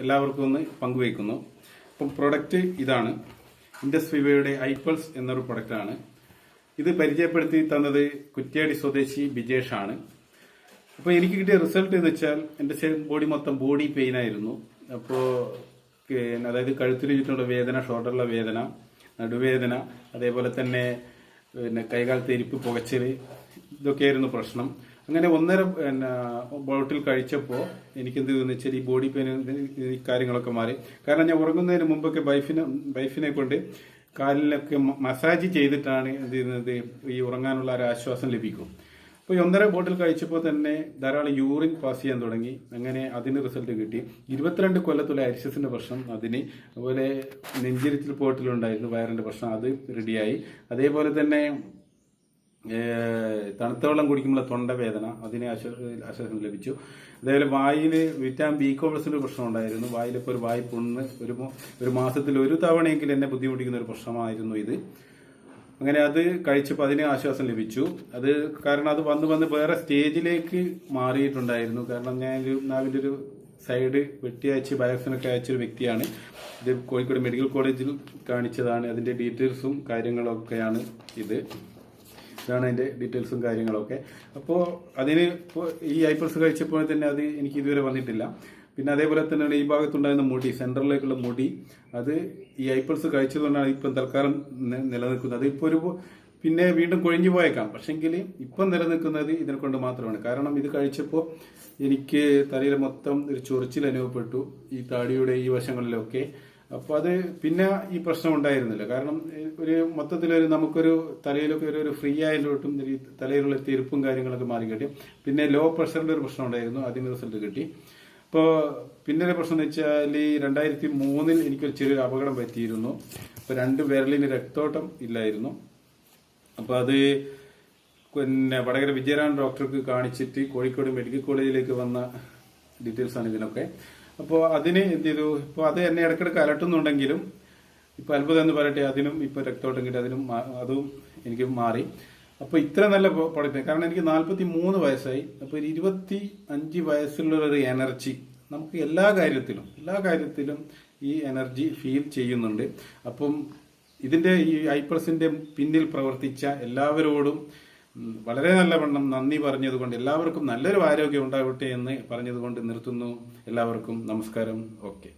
എല്ലാവർക്കും ഒന്ന് പങ്കുവയ്ക്കുന്നു. അപ്പം പ്രൊഡക്റ്റ് ഇതാണ്. ഇൻഡസ് വിവയുടെ ഐപ്പൾസ് എന്നൊരു പ്രൊഡക്റ്റാണ് ഇത് പരിചയപ്പെടുത്തി തന്നത് കുറ്റ്യാടി സ്വദേശി ബിജേഷ് ആണ്. അപ്പോൾ എനിക്ക് കിട്ടിയ റിസൾട്ട് എന്ന് വെച്ചാൽ എന്റെ ബോഡി മൊത്തം ബോഡി പെയിൻ ആയിരുന്നു. അപ്പോൾ അതായത് കഴുത്തിന് ചുറ്റുമുള്ള വേദന ഷോൾഡറിലെ വേദന നടുവേദന അതേപോലെ തന്നെ പിന്നെ കൈകാൽ തെരിപ്പ് പുകച്ചിൽ ഇതൊക്കെയായിരുന്നു പ്രശ്നം. അങ്ങനെ ഒന്നര പിന്നെ ബോട്ടിൽ കഴിച്ചപ്പോൾ എനിക്ക് എന്ത് തോന്നുന്നു വെച്ചാൽ ഈ ബോഡി പെയിൻ ഈ കാര്യങ്ങളൊക്കെ മാറി. കാരണം ഞാൻ ഉറങ്ങുന്നതിന് മുമ്പൊക്കെ വൈഫിനെ വൈഫിനെ കൊണ്ട് കാലിലൊക്കെ മസാജ് ചെയ്തിട്ടാണ് എന്ത് ചെയ്യുന്നത് ഈ ഉറങ്ങാനുള്ള ഒരു ആശ്വാസം ലഭിക്കും. അപ്പോൾ ഈ ഒന്നര ബോട്ടിൽ കഴിച്ചപ്പോൾ തന്നെ ധാരാളം യൂറിൻ പാസ് ചെയ്യാൻ തുടങ്ങി. അങ്ങനെ അതിന് റിസൾട്ട് കിട്ടി. ഇരുപത്തിരണ്ട് കൊല്ലത്തുള്ള അരിശസിന്റെ പ്രശ്നം അതിന് അതുപോലെ നെഞ്ചിരിച്ചിൽ പോട്ടിലുണ്ടായിരുന്നു വയറിന്റെ പ്രശ്നം അത് റെഡിയായി അതേപോലെ തന്നെ തണുത്ത വെള്ളം കുടിക്കുമ്പോൾ തൊണ്ടവേദന അതിന് ആശ്വാ- ആശ്വാസം ലഭിച്ചു. അതേപോലെ വായിൽ വിറ്റാമിൻ ബി കോംപ്ലക്സിന്റെ പ്രശ്നം ഉണ്ടായിരുന്നു. വായിലിപ്പോൾ ഒരു വായി പുണ്ണ് ഒരു ഒരു മാസത്തിൽ ഒരു തവണയെങ്കിലും എന്നെ ബുദ്ധിമുട്ടിക്കുന്ന ഒരു പ്രശ്നമായിരുന്നു ഇത്. അങ്ങനെ അത് കഴിച്ചപ്പോൾ അതിന് ആശ്വാസം ലഭിച്ചു. അത് കാരണം അത് വന്ന് വന്ന് വേറെ സ്റ്റേജിലേക്ക് മാറിയിട്ടുണ്ടായിരുന്നു. കാരണം ഞാൻ ഒരു നാവിന്റെ ഒരു സൈഡ് വെട്ടിയയച്ച് ബയോസിനൊക്കെ അയച്ചൊരു വ്യക്തിയാണ്. ഇത് കോഴിക്കോട് മെഡിക്കൽ കോളേജിൽ കാണിച്ചതാണ്. അതിന്റെ ഡീറ്റെയിൽസും കാര്യങ്ങളൊക്കെയാണ് ഇത്. ഇതാണ് അതിന്റെ ഡീറ്റെയിൽസും കാര്യങ്ങളൊക്കെ. അപ്പോൾ അതിന് ഈ ഐപ്പിൾസ് കഴിച്ചപ്പോൾ തന്നെ അത് എനിക്ക് ഇതുവരെ വന്നിട്ടില്ല. പിന്നെ അതേപോലെ തന്നെയാണ് ഈ ഭാഗത്തുണ്ടായിരുന്ന മുടി സെൻട്രലിലേക്കുള്ള മുടി അത് ഈ ഐപ്പിൾസ് കഴിച്ചതുകൊണ്ടാണ് ഇപ്പം തൽക്കാലം നിലനിൽക്കുന്നത്. ഇപ്പോൾ ഒരു പിന്നെ വീണ്ടും കൊഴിഞ്ഞു പോയേക്കാം. പക്ഷെങ്കിൽ ഇപ്പം നിലനിൽക്കുന്നത് ഇതിനെ കൊണ്ട് മാത്രമാണ്. കാരണം ഇത് കഴിച്ചപ്പോൾ എനിക്ക് തലയിൽ മൊത്തം ഒരു ചൊറിച്ചിൽ അനുഭവപ്പെട്ടു. ഈ താടിയുടെ ഈ വശങ്ങളിലൊക്കെ. അപ്പോൾ അത് പിന്നെ ഈ പ്രശ്നം ഉണ്ടായിരുന്നില്ല. കാരണം ഒരു മൊത്തത്തിലൊരു നമുക്കൊരു തലയിലൊക്കെ ഒരു ഒരു ഫ്രീ ആയതിലോട്ടും ഈ തലയിലുള്ള തിരുപ്പും കാര്യങ്ങളൊക്കെ മാറി കിട്ടി. പിന്നെ ലോ പ്രഷറിന്റെ ഒരു പ്രശ്നം ഉണ്ടായിരുന്നു. അതിന് റിസൾട്ട് കിട്ടി. ഇപ്പോൾ പിന്നെ ഒരു പ്രശ്നം എന്ന് വെച്ചാൽ ഈ രണ്ടായിരത്തി മൂന്നിൽ എനിക്കൊരു ചെറിയൊരു അപകടം പറ്റിയിരുന്നു. അപ്പോൾ രണ്ട് വിരലിന് രക്തോട്ടം ഇല്ലായിരുന്നു. അപ്പോൾ അത് പിന്നെ വടകര വിജയരാമൻ ഡോക്ടർക്ക് കാണിച്ചിട്ട് കോഴിക്കോട് മെഡിക്കൽ കോളേജിലേക്ക് വന്ന ഡീറ്റെയിൽസ് ആണ് ഇതിനൊക്കെ. അപ്പോൾ അതിന് എന്ത് ചെയ്തു ഇപ്പോൾ അത് എന്നെ ഇടയ്ക്കിടയ്ക്ക് അലട്ടുന്നുണ്ടെങ്കിലും ഇപ്പോൾ അത്ഭുതം എന്ന് പറയട്ടെ അതിനും ഇപ്പോൾ രക്തോട്ടം കിട്ടി അതിനും അതും എനിക്ക് മാറി. അപ്പോൾ ഇത്ര നല്ല പ്രൊഡക്റ്റ് കാരണം എനിക്ക് നാൽപ്പത്തി മൂന്ന് വയസ്സായി. അപ്പോൾ ഒരു ഇരുപത്തി അഞ്ച് വയസ്സുള്ള ഒരു എനർജി നമുക്ക് എല്ലാ കാര്യത്തിലും എല്ലാ കാര്യത്തിലും ഈ എനർജി ഫീൽ ചെയ്യുന്നുണ്ട്. അപ്പം ഇതിന്റെ ഈ ഐപ്രസിന്റെ പിന്നിൽ പ്രവർത്തിച്ച എല്ലാവരോടും വളരെ നല്ല നല്ലവണ്ണം നന്ദി പറഞ്ഞതുകൊണ്ട് എല്ലാവർക്കും നല്ലൊരു ആരോഗ്യം ഉണ്ടാവട്ടെ എന്ന് പറഞ്ഞതുകൊണ്ട് നിർത്തുന്നു. എല്ലാവർക്കും നമസ്കാരം. ഓക്കെ.